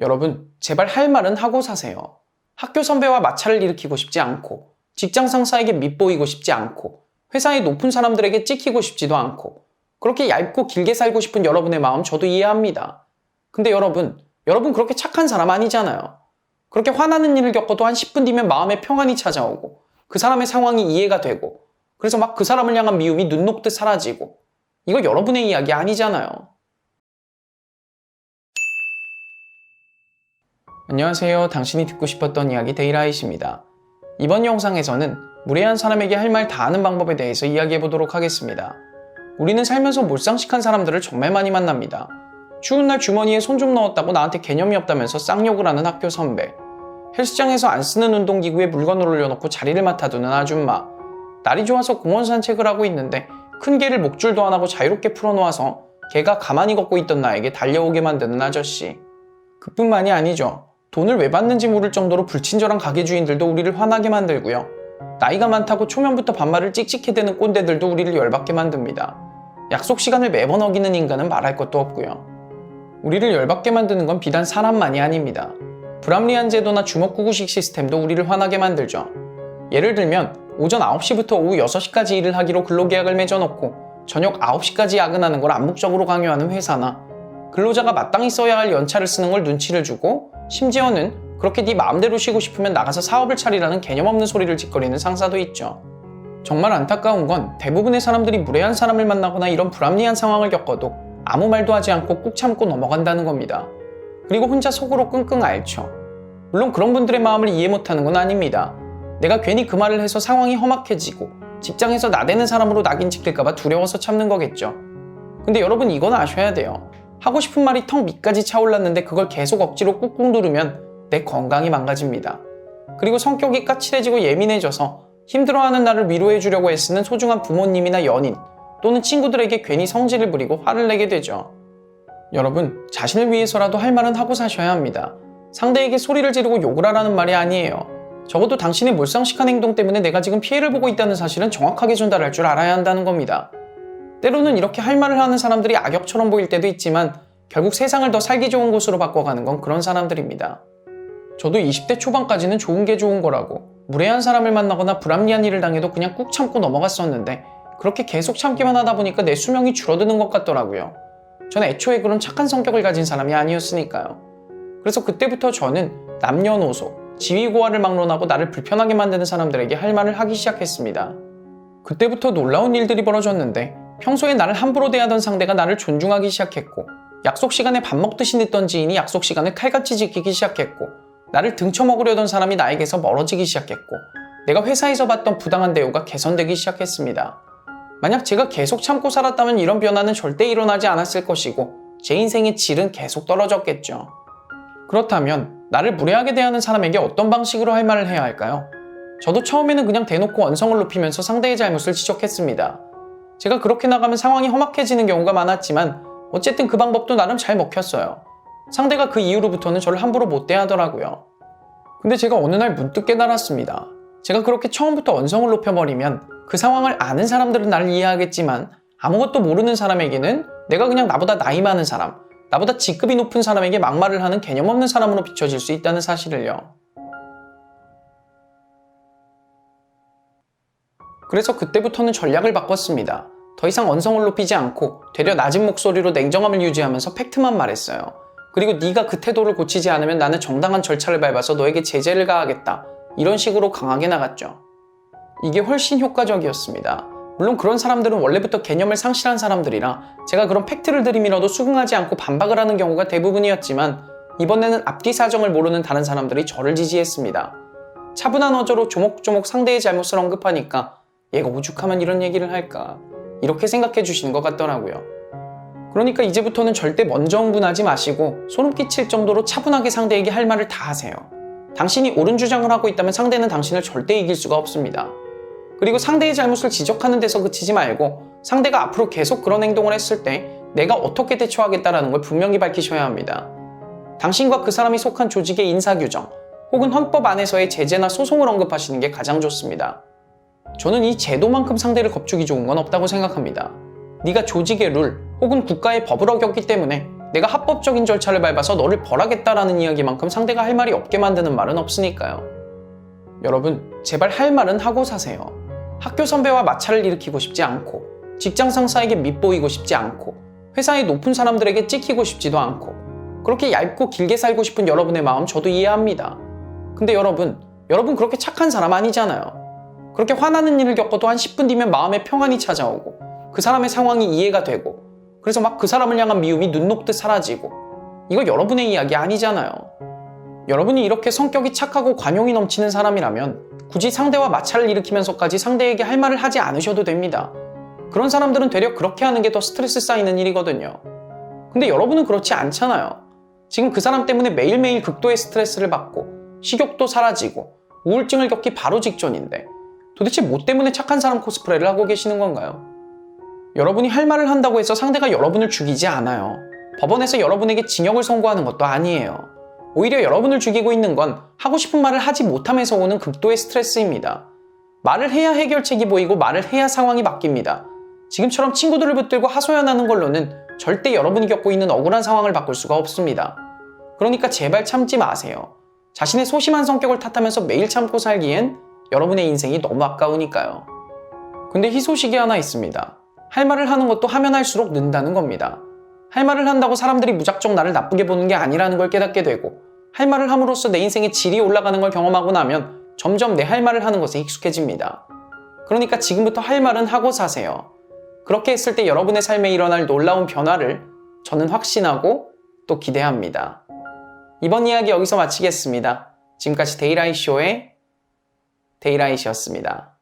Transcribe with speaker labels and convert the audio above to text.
Speaker 1: 여러분, 제발 할 말은 하고 사세요. 학교 선배와 마찰을 일으키고 싶지 않고, 직장 상사에게 밉보이고 싶지 않고, 회사의 높은 사람들에게 찍히고 싶지도 않고, 그렇게 얇고 길게 살고 싶은 여러분의 마음 저도 이해합니다. 근데 여러분, 여러분 그렇게 착한 사람 아니잖아요. 그렇게 화나는 일을 겪어도 한 10분 뒤면 마음에 평안이 찾아오고, 그 사람의 상황이 이해가 되고, 그래서 막 그 사람을 향한 미움이 눈 녹듯 사라지고, 이거 여러분의 이야기 아니잖아요. 안녕하세요. 당신이 듣고 싶었던 이야기 데이라이트입니다. 이번 영상에서는 무례한 사람에게 할 말 다 하는 방법에 대해서 이야기해 보도록 하겠습니다. 우리는 살면서 몰상식한 사람들을 정말 많이 만납니다. 추운 날 주머니에 손 좀 넣었다고 나한테 개념이 없다면서 쌍욕을 하는 학교 선배. 헬스장에서 안 쓰는 운동기구에 물건을 올려놓고 자리를 맡아두는 아줌마. 날이 좋아서 공원 산책을 하고 있는데 큰 개를 목줄도 안 하고 자유롭게 풀어놓아서 개가 가만히 걷고 있던 나에게 달려오게 만드는 아저씨. 그뿐만이 아니죠. 돈을 왜 받는지 모를 정도로 불친절한 가게 주인들도 우리를 화나게 만들고요. 나이가 많다고 초면부터 반말을 찍찍해대는 꼰대들도 우리를 열받게 만듭니다. 약속 시간을 매번 어기는 인간은 말할 것도 없고요. 우리를 열받게 만드는 건 비단 사람만이 아닙니다. 불합리한 제도나 주먹구구식 시스템도 우리를 화나게 만들죠. 예를 들면 오전 9시부터 오후 6시까지 일을 하기로 근로계약을 맺어놓고 저녁 9시까지 야근하는 걸 암묵적으로 강요하는 회사나 근로자가 마땅히 써야 할 연차를 쓰는 걸 눈치를 주고 심지어는 그렇게 네 마음대로 쉬고 싶으면 나가서 사업을 차리라는 개념 없는 소리를 짓거리는 상사도 있죠. 정말 안타까운 건 대부분의 사람들이 무례한 사람을 만나거나 이런 불합리한 상황을 겪어도 아무 말도 하지 않고 꾹 참고 넘어간다는 겁니다. 그리고 혼자 속으로 끙끙 앓죠. 물론 그런 분들의 마음을 이해 못하는 건 아닙니다. 내가 괜히 그 말을 해서 상황이 험악해지고 직장에서 나대는 사람으로 낙인 찍힐까봐 두려워서 참는 거겠죠. 근데 여러분 이건 아셔야 돼요. 하고 싶은 말이 턱 밑까지 차올랐는데 그걸 계속 억지로 꾹꾹 누르면 내 건강이 망가집니다. 그리고 성격이 까칠해지고 예민해져서 힘들어하는 나를 위로해 주려고 애쓰는 소중한 부모님이나 연인 또는 친구들에게 괜히 성질을 부리고 화를 내게 되죠. 여러분, 자신을 위해서라도 할 말은 하고 사셔야 합니다. 상대에게 소리를 지르고 욕을 하라는 말이 아니에요. 적어도 당신의 몰상식한 행동 때문에 내가 지금 피해를 보고 있다는 사실은 정확하게 전달할 줄 알아야 한다는 겁니다. 때로는 이렇게 할 말을 하는 사람들이 악역처럼 보일 때도 있지만 결국 세상을 더 살기 좋은 곳으로 바꿔가는 건 그런 사람들입니다. 저도 20대 초반까지는 좋은 게 좋은 거라고 무례한 사람을 만나거나 불합리한 일을 당해도 그냥 꾹 참고 넘어갔었는데 그렇게 계속 참기만 하다 보니까 내 수명이 줄어드는 것 같더라고요. 저는 애초에 그런 착한 성격을 가진 사람이 아니었으니까요. 그래서 그때부터 저는 남녀노소, 지위고하를 막론하고 나를 불편하게 만드는 사람들에게 할 말을 하기 시작했습니다. 그때부터 놀라운 일들이 벌어졌는데 평소에 나를 함부로 대하던 상대가 나를 존중하기 시작했고 약속 시간에 밥 먹듯이 늦던 지인이 약속 시간을 칼같이 지키기 시작했고 나를 등쳐먹으려던 사람이 나에게서 멀어지기 시작했고 내가 회사에서 받던 부당한 대우가 개선되기 시작했습니다. 만약 제가 계속 참고 살았다면 이런 변화는 절대 일어나지 않았을 것이고 제 인생의 질은 계속 떨어졌겠죠. 그렇다면 나를 무례하게 대하는 사람에게 어떤 방식으로 할 말을 해야 할까요? 저도 처음에는 그냥 대놓고 언성을 높이면서 상대의 잘못을 지적했습니다. 제가 그렇게 나가면 상황이 험악해지는 경우가 많았지만 어쨌든 그 방법도 나름 잘 먹혔어요. 상대가 그 이후로부터는 저를 함부로 못 대하더라고요. 근데 제가 어느 날 문득 깨달았습니다. 제가 그렇게 처음부터 언성을 높여버리면 그 상황을 아는 사람들은 나를 이해하겠지만 아무것도 모르는 사람에게는 내가 그냥 나보다 나이 많은 사람, 나보다 직급이 높은 사람에게 막말을 하는 개념 없는 사람으로 비춰질 수 있다는 사실을요. 그래서 그때부터는 전략을 바꿨습니다. 더 이상 언성을 높이지 않고 되려 낮은 목소리로 냉정함을 유지하면서 팩트만 말했어요. 그리고 네가 그 태도를 고치지 않으면 나는 정당한 절차를 밟아서 너에게 제재를 가하겠다. 이런 식으로 강하게 나갔죠. 이게 훨씬 효과적이었습니다. 물론 그런 사람들은 원래부터 개념을 상실한 사람들이라 제가 그런 팩트를 들이밀어도 수긍하지 않고 반박을 하는 경우가 대부분이었지만 이번에는 앞뒤 사정을 모르는 다른 사람들이 저를 지지했습니다. 차분한 어조로 조목조목 상대의 잘못을 언급하니까 얘가 오죽하면 이런 얘기를 할까 이렇게 생각해 주시는 것 같더라고요. 그러니까 이제부터는 절대 먼저 흥분하지 마시고 소름 끼칠 정도로 차분하게 상대에게 할 말을 다 하세요. 당신이 옳은 주장을 하고 있다면 상대는 당신을 절대 이길 수가 없습니다. 그리고 상대의 잘못을 지적하는 데서 그치지 말고 상대가 앞으로 계속 그런 행동을 했을 때 내가 어떻게 대처하겠다라는 걸 분명히 밝히셔야 합니다. 당신과 그 사람이 속한 조직의 인사규정 혹은 헌법 안에서의 제재나 소송을 언급하시는 게 가장 좋습니다. 저는 이 제도만큼 상대를 겁주기 좋은 건 없다고 생각합니다. 네가 조직의 룰 혹은 국가의 법을 어겼기 때문에 내가 합법적인 절차를 밟아서 너를 벌하겠다라는 이야기만큼 상대가 할 말이 없게 만드는 말은 없으니까요. 여러분, 제발 할 말은 하고 사세요. 학교 선배와 마찰을 일으키고 싶지 않고, 직장 상사에게 밉보이고 싶지 않고, 회사의 높은 사람들에게 찍히고 싶지도 않고, 그렇게 얇고 길게 살고 싶은 여러분의 마음 저도 이해합니다. 근데 여러분, 여러분 그렇게 착한 사람 아니잖아요. 그렇게 화나는 일을 겪어도 한 10분 뒤면 마음의 평안이 찾아오고, 그 사람의 상황이 이해가 되고, 그래서 막 그 사람을 향한 미움이 눈 녹듯 사라지고, 이거 여러분의 이야기 아니잖아요. 여러분이 이렇게 성격이 착하고 관용이 넘치는 사람이라면 굳이 상대와 마찰을 일으키면서까지 상대에게 할 말을 하지 않으셔도 됩니다. 그런 사람들은 되려 그렇게 하는 게 더 스트레스 쌓이는 일이거든요. 근데 여러분은 그렇지 않잖아요. 지금 그 사람 때문에 매일매일 극도의 스트레스를 받고 식욕도 사라지고 우울증을 겪기 바로 직전인데 도대체 뭐 때문에 착한 사람 코스프레를 하고 계시는 건가요? 여러분이 할 말을 한다고 해서 상대가 여러분을 죽이지 않아요. 법원에서 여러분에게 징역을 선고하는 것도 아니에요. 오히려 여러분을 죽이고 있는 건 하고 싶은 말을 하지 못함에서 오는 극도의 스트레스입니다. 말을 해야 해결책이 보이고 말을 해야 상황이 바뀝니다. 지금처럼 친구들을 붙들고 하소연하는 걸로는 절대 여러분이 겪고 있는 억울한 상황을 바꿀 수가 없습니다. 그러니까 제발 참지 마세요. 자신의 소심한 성격을 탓하면서 매일 참고 살기엔 여러분의 인생이 너무 아까우니까요. 근데 희소식이 하나 있습니다. 할 말을 하는 것도 하면 할수록 는다는 겁니다. 할 말을 한다고 사람들이 무작정 나를 나쁘게 보는 게 아니라는 걸 깨닫게 되고 할 말을 함으로써 내 인생의 질이 올라가는 걸 경험하고 나면 점점 내 할 말을 하는 것에 익숙해집니다. 그러니까 지금부터 할 말은 하고 사세요. 그렇게 했을 때 여러분의 삶에 일어날 놀라운 변화를 저는 확신하고 또 기대합니다. 이번 이야기 여기서 마치겠습니다. 지금까지 데이라이 쇼의 데이라이시였습니다.